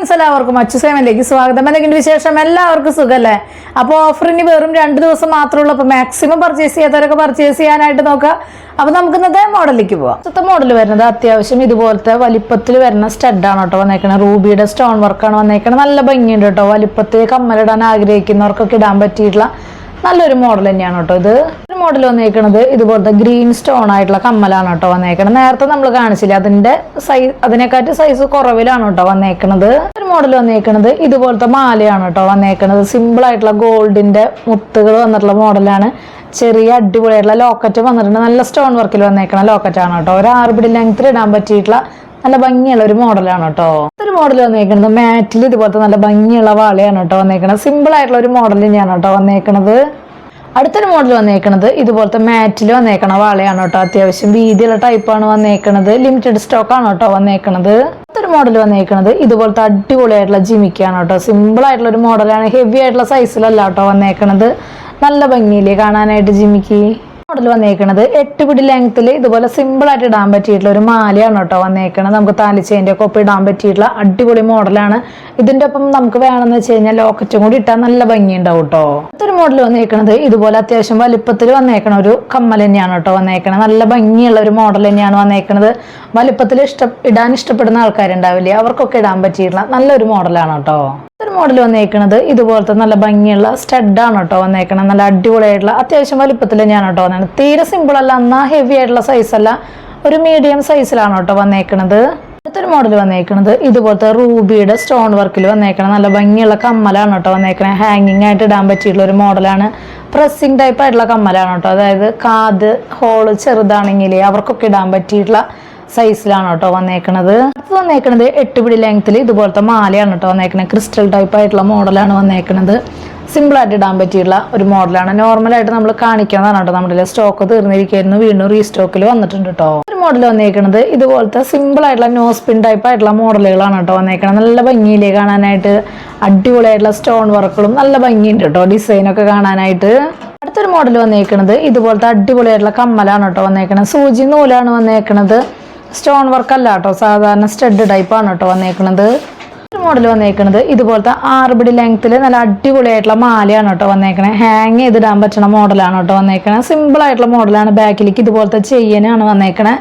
Friends എല്ലാവർക്കും അച്ചു സേവനിലേക്ക് സ്വാഗതം. എന്തെങ്കിലും വിശേഷം? എല്ലാവർക്കും സുഖല്ലേ? അപ്പോൾ ഓഫറിന് വെറും രണ്ട് ദിവസം മാത്രമേ ഉള്ളൂ അപ്പോൾ മാക്സിമം പർച്ചേസ് ചെയ്യാത്തവരൊക്കെ പർച്ചേസ് ചെയ്യാനായിട്ട് നോക്കുക. അപ്പോൾ നമുക്ക് ഇന്നത്തെ മോഡലിലേക്ക് പോവാം. ഇന്നത്തെ മോഡൽ വരുന്നത് അത്യാവശ്യം ഇതുപോലത്തെ വലിപ്പത്തിൽ വരുന്ന സ്റ്റഡാണ് കേട്ടോ വന്നേക്കണത് റൂബിയുടെ സ്റ്റോൺ വർക്കാണ് വന്നേക്കണത് നല്ല ഭംഗിയുണ്ട് കേട്ടോ. വലിപ്പത്തിൽ കമ്മലിടാൻ ആഗ്രഹിക്കുന്നവർക്കൊക്കെ ഇടാൻ പറ്റിയിട്ടുള്ള നല്ലൊരു മോഡൽ തന്നെയാണ് കേട്ടോ ഇത്. ഒരു മോഡൽ വന്നേക്കണത് ഇതുപോലത്തെ ഗ്രീൻ സ്റ്റോൺ ആയിട്ടുള്ള കമ്മലാണ് കേട്ടോ വന്നേക്കണത്. നേരത്തെ നമ്മൾ കാണിച്ചില്ല അതിന്റെ സൈസ് അതിനെക്കാട്ടി സൈസ് കുറവിലാണ് കേട്ടോ വന്നേക്കണത്. ഒരു മോഡൽ വന്നേക്കണത് ഇതുപോലത്തെ മാലയാണ് കേട്ടോ വന്നേക്കണത്. സിമ്പിൾ ആയിട്ടുള്ള ഗോൾഡിന്റെ മുത്തുകൾ വന്നിട്ടുള്ള മോഡലാണ് ചെറിയ അടിപൊളിയായിട്ടുള്ള ലോക്കറ്റ് വന്നിട്ടുണ്ട്. നല്ല സ്റ്റോൺ വർക്കിൽ വന്നേക്കണ ലോക്കറ്റാണ് കേട്ടോ. ഒരു ആറുപിടി ലെങ്ത്തിൽ ഇടാൻ പറ്റിയിട്ടുള്ള നല്ല ഭംഗിയുള്ള ഒരു മോഡലാണ് കേട്ടോ. ഒരു മോഡൽ വന്നേക്കുന്നത് മാറ്റിൽ ഇതുപോലത്തെ നല്ല ഭംഗിയുള്ള വാളയാണ് കേട്ടോ വന്നേക്കണത്. സിമ്പിൾ ആയിട്ടുള്ള ഒരു മോഡൽ തന്നെയാണ് കേട്ടോ വന്നേക്കണത്. അടുത്തൊരു മോഡൽ വന്നേക്കണത് ഇതുപോലത്തെ മാറ്റിൽ വന്നേക്കണ വാളയാണ് കേട്ടോ. അത്യാവശ്യം വീതിയുള്ള ടൈപ്പാണ് വന്നേക്കണത്. ലിമിറ്റഡ് സ്റ്റോക്ക് ആണ് കേട്ടോ വന്നേക്കണത്. അടുത്തൊരു മോഡൽ വന്നേക്കണത് ഇതുപോലത്തെ അടിപൊളിയായിട്ടുള്ള ജിമിക്കാണ് കേട്ടോ. സിമ്പിൾ ആയിട്ടുള്ള ഒരു മോഡലാണ് ഹെവി ആയിട്ടുള്ള സൈസിലല്ല കേട്ടോ വന്നേക്കണത്. നല്ല ഭംഗിയില്ലേ കാണാനായിട്ട് ജിമിക്ക്? മോഡൽ വന്നേക്കണത്. എട്ട് പിടി ലെങ്ത്തിൽ ഇതുപോലെ സിമ്പിൾ ആയിട്ട് ഇടാൻ പറ്റിയിട്ടുള്ള ഒരു മാലയാണ് കേട്ടോ വന്നേക്കുന്നത് നമുക്ക് താലിച്ചേന്റെ ഒക്കെ ഒപ്പം ഇടാൻ പറ്റിയിട്ടുള്ള അടിപൊളി മോഡലാണ് ഇതിന്റെ ഒപ്പം നമുക്ക് വേണമെന്ന് വെച്ച് കഴിഞ്ഞാൽ ലോക്കറ്റും കൂടി ഇട്ടാൽ നല്ല ഭംഗി ഉണ്ടാവും കേട്ടോ. അടുത്തൊരു മോഡൽ വന്നേക്കുന്നത് ഇതുപോലെ അത്യാവശ്യം വലിപ്പത്തിൽ വന്നേക്കണ ഒരു കമ്മൽ തന്നെയാണ് കേട്ടോ വന്നേക്കണത്. നല്ല ഭംഗിയുള്ള ഒരു മോഡൽ തന്നെയാണ് വന്നേക്കുന്നത് വലിപ്പത്തിൽ ഇഷ്ട ഇടാൻ ഇഷ്ടപ്പെടുന്ന ആൾക്കാരുണ്ടാവില്ലേ? അവർക്കൊക്കെ ഇടാൻ പറ്റിയിട്ടുള്ള നല്ലൊരു മോഡലാണ് കേട്ടോ. ഒരു മോഡൽ വന്നേക്കണത്. ഇതുപോലത്തെ നല്ല ഭംഗിയുള്ള സ്റ്റഡാണ് കേട്ടോ വന്നേക്കണത്. നല്ല അടിപൊളിയായിട്ടുള്ള അത്യാവശ്യം വലിപ്പത്തിൽ ഞാൻ കേട്ടോ വന്നത് തീരെ സിമ്പിൾ അല്ല എന്നാ ഹെവി ആയിട്ടുള്ള സൈസല്ല ഒരു മീഡിയം സൈസിലാണ് കേട്ടോ വന്നേക്കണത്. അടുത്തൊരു മോഡൽ വന്നേക്കണത് ഇതുപോലത്തെ റൂബിയുടെ സ്റ്റോൺ വർക്കിൽ വന്നേക്കണം നല്ല ഭംഗിയുള്ള കമ്മലാണ് കേട്ടോ വന്നേക്കണേ ഹാങ്ങിങ് ആയിട്ട് ഇടാൻ പറ്റിയിട്ടുള്ള ഒരു മോഡലാണ് പ്രസ്സിങ് ടൈപ്പ് ആയിട്ടുള്ള കമ്മലാണ് കേട്ടോ. അതായത് കാത് ഹോൾ ചെറുതാണെങ്കിൽ അവർക്കൊക്കെ ഇടാൻ പറ്റിയിട്ടുള്ള സൈസിലാണ് കേട്ടോ വന്നേക്കണത്. അടുത്ത് വന്നേക്കണത് എട്ട് പിടി ലെങ്ത്തിൽ ഇതുപോലത്തെ മാലയാണ് കേട്ടോ വന്നേക്കണത്. ക്രിസ്റ്റൽ ടൈപ്പ് ആയിട്ടുള്ള മോഡലാണ് വന്നേക്കണത്. സിമ്പിളായിട്ട് ഇടാൻ പറ്റിയുള്ള ഒരു മോഡലാണ് നോർമലായിട്ട് നമ്മൾ കാണിക്കുന്നതാണ് കേട്ടോ നമ്മുടെ സ്റ്റോക്ക് തീർന്നിരിക്കുന്നു. വീണ്ടും റീസ്റ്റോക്കിൽ വന്നിട്ടുണ്ട് കേട്ടോ. ഒരു മോഡൽ വന്നേക്കണത് ഇതുപോലത്തെ സിമ്പിൾ ആയിട്ടുള്ള നോസ്പിൻ ടൈപ്പ് ആയിട്ടുള്ള മോഡലുകളാണ് കേട്ടോ വന്നേക്കണത്. നല്ല ഭംഗിയിലേ കാണാനായിട്ട് അടിപൊളിയായിട്ടുള്ള സ്റ്റോൺ വർക്കുകളും നല്ല ഭംഗിയുണ്ട് കേട്ടോ ഡിസൈനൊക്കെ കാണാനായിട്ട്. അടുത്തൊരു മോഡൽ വന്നേക്കണത് ഇതുപോലത്തെ അടിപൊളിയായിട്ടുള്ള കമ്മലാണ് കേട്ടോ വന്നേക്കണത്. സൂചി നൂലാണ് വന്നേക്കണത്. സ്റ്റോൺ വർക്ക് അല്ല കേട്ടോ സാധാരണ സ്റ്റഡ് ടൈപ്പാണ് കേട്ടോ വന്നേക്കണത്. ഒരു മോഡൽ വന്നേക്കണത്. ഇതുപോലത്തെ ആറുപടി ലെങ്ത്തിൽ നല്ല അടിപൊളിയായിട്ടുള്ള മാലയാണ് കേട്ടോ വന്നേക്കണേ. ഹാങ് ചെയ്തിടാൻ പറ്റുന്ന മോഡലാണ് കേട്ടോ വന്നേക്കണേ. സിമ്പിൾ ആയിട്ടുള്ള മോഡലാണ് ബാക്കിലേക്ക് ഇതുപോലത്തെ ചെയ്യാനാണ് വന്നേക്കണേ.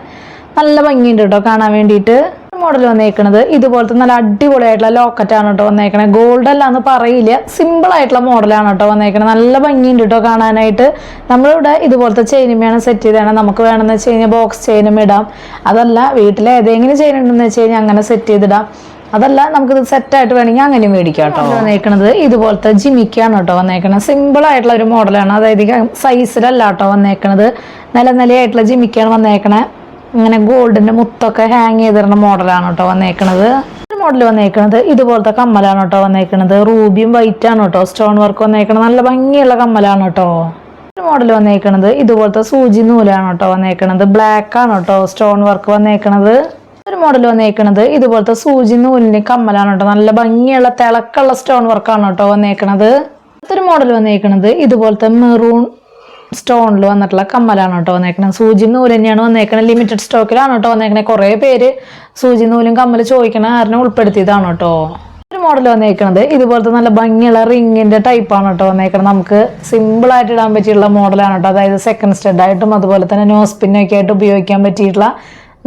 നല്ല ഭംഗിയുണ്ട് കേട്ടോ കാണാൻ വേണ്ടിയിട്ട്. മോഡൽ വന്നേക്കണത്. ഇതുപോലത്തെ നല്ല അടിപൊളിയായിട്ടുള്ള ലോക്കറ്റാണ് കേട്ടോ വന്നേക്കണത് ഗോൾഡ് അല്ല എന്ന് പറയില്ല. സിമ്പിൾ ആയിട്ടുള്ള മോഡലാണ് കേട്ടോ വന്നേക്കണത് നല്ല ഭംഗിയുണ്ട് കേട്ടോ കാണാനായിട്ട്. നമ്മളിവിടെ ഇതുപോലത്തെ ചെയിനുമയാണ് സെറ്റ് ചെയ്താണ് നമുക്ക് വേണമെന്ന് വെച്ച് കഴിഞ്ഞാൽ ബോക്സ് ചെയിനും ഇടാം. അതല്ല വീട്ടിൽ ഏതെങ്കിലും ചെയിൻ ഉണ്ടെന്ന് വെച്ച് കഴിഞ്ഞാൽ അങ്ങനെ സെറ്റ് ചെയ്തിടാം. അതല്ല നമുക്കിത് സെറ്റായിട്ട് വേണമെങ്കിൽ അങ്ങനെ മേടിക്കാം കേട്ടോ വന്നേക്കണത്. ഇതുപോലത്തെ ജിമിക്കാണ് കേട്ടോ വന്നേക്കണത് സിമ്പിൾ ആയിട്ടുള്ള ഒരു മോഡലാണ് അതായത് സൈസിലല്ല കേട്ടോ വന്നേക്കണത്. നില നിലയായിട്ടുള്ള ജിമിക്കാണ് വന്നേക്കണേ. ഇങ്ങനെ ഗോൾഡിന്റെ മുത്തൊക്കെ ഹാങ് ചെയ്തിരുന്ന മോഡലാണ് കേട്ടോ വന്നേക്കണത്. മോഡൽ വന്നേക്കണത് ഇതുപോലത്തെ കമ്മലാണ് കേട്ടോ വന്നേക്കണത്. റൂബിയും വൈറ്റ് ആണ് കേട്ടോ സ്റ്റോൺ വർക്ക് വന്നേക്കണത്. നല്ല ഭംഗിയുള്ള കമ്മലാണ് കേട്ടോ മോഡൽ വന്നേക്കണത് ഇതുപോലത്തെ സൂചി നൂലാണ് കേട്ടോ വന്നേക്കണത്. ബ്ലാക്ക് ആണ് കേട്ടോ സ്റ്റോൺ വർക്ക് വന്നേക്കണത്. ഒരു മോഡൽ വന്നേക്കണത് ഇതുപോലത്തെ സൂചി നൂലിന്റെ കമ്മലാണ് കേട്ടോ നല്ല ഭംഗിയുള്ള തിളക്കുള്ള സ്റ്റോൺ വർക്കാണ് കേട്ടോ വന്നേക്കണത്. അടുത്തൊരു മോഡൽ വന്നേക്കണത് ഇതുപോലത്തെ മെറൂൺ സ്റ്റോണിൽ വന്നിട്ടുള്ള കമ്മലാണ് കേട്ടോ വന്നേക്കണത് സൂചി നൂൽ തന്നെയാണ് ലിമിറ്റഡ് സ്റ്റോക്കിലാണ് കേട്ടോ വന്നേക്കണേ. കുറേ പേര് സൂചി നൂലും കമ്മൽ ചോദിക്കണ കാരണം ഉൾപ്പെടുത്തിയതാണ് കേട്ടോ. ഒരു മോഡൽ വന്നേക്കണത്. ഇതുപോലത്തെ നല്ല ഭംഗിയുള്ള റിങ്ങിന്റെ ടൈപ്പാണ് കേട്ടോ വന്നേക്കണത് നമുക്ക് സിമ്പിൾ ആയിട്ട് ഇടാൻ പറ്റിയിട്ടുള്ള മോഡലാണ് കേട്ടോ. അതായത് സെക്കൻഡ് സ്റ്റെഡ് ആയിട്ടും അതുപോലെ തന്നെ നോസ്പിന്നൊക്കെ ആയിട്ട് ഉപയോഗിക്കാൻ പറ്റിയിട്ടുള്ള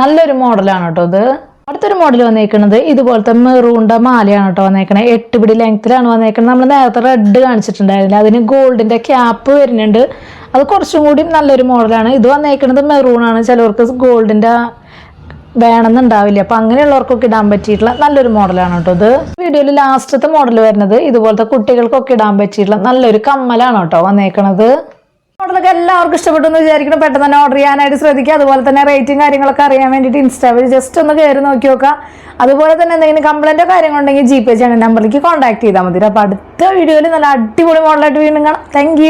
നല്ലൊരു മോഡലാണ് കേട്ടോ ഇത്. അടുത്തൊരു മോഡൽ വന്നേക്കുന്നത് ഇതുപോലത്തെ മെറൂണ്ട മാലയാണ് കേട്ടോ വന്നേക്കണേ. എട്ട് പിടി ലെങ്ത്തിലാണ് വന്നേക്കുന്നത് നമ്മൾ നേരത്തെ റെഡ് കാണിച്ചിട്ടുണ്ടായിരുന്നില്ല. അതിന് ഗോൾഡിന്റെ ക്യാപ്പ് വരുന്നുണ്ട്. അത് കുറച്ചും കൂടി നല്ലൊരു മോഡലാണ് ഇത് വന്നേക്കുന്നത് മെറൂണാണ് ചിലവർക്ക് ഗോൾഡിന്റെ വേണമെന്നുണ്ടാവില്ല. അപ്പൊ അങ്ങനെയുള്ളവർക്കൊക്കെ ഇടാൻ പറ്റിയിട്ടുള്ള നല്ലൊരു മോഡലാണ് കേട്ടോ ഇത്. വീഡിയോയിൽ ലാസ്റ്റത്തെ മോഡൽ വരുന്നത് ഇതുപോലത്തെ കുട്ടികൾക്കൊക്കെ ഇടാൻ പറ്റിയിട്ടുള്ള നല്ലൊരു കമ്മലാണ് കേട്ടോ വന്നേക്കണത്. മോഡലൊക്കെ എല്ലാവർക്കും ഇഷ്ടപ്പെട്ടു എന്ന് വിചാരിക്കണം പെട്ടെന്ന് തന്നെ ഓർഡർ ചെയ്യാനായിട്ട് ശ്രദ്ധിക്കുക. അതുപോലെ തന്നെ റേറ്റിംഗ് കാര്യങ്ങളൊക്കെ അറിയാൻ വേണ്ടിയിട്ട് ഇൻസ്റ്റാ വഴി ജസ്റ്റ് ഒന്ന് കയറി നോക്കി നോക്കുക. അതുപോലെ തന്നെ എന്തെങ്കിലും കംപ്ലൈന്റോ കാര്യങ്ങളുണ്ടെങ്കിൽ ജി പേ ചാനൽ നമ്പറിലേക്ക് കോൺടാക്ട് ചെയ്താൽ മതി. അപ്പോൾ അടുത്ത വീഡിയോയിൽ നല്ല അടിപൊളി മോഡലായിട്ട് വീണ്ടും കാണാം. താങ്ക്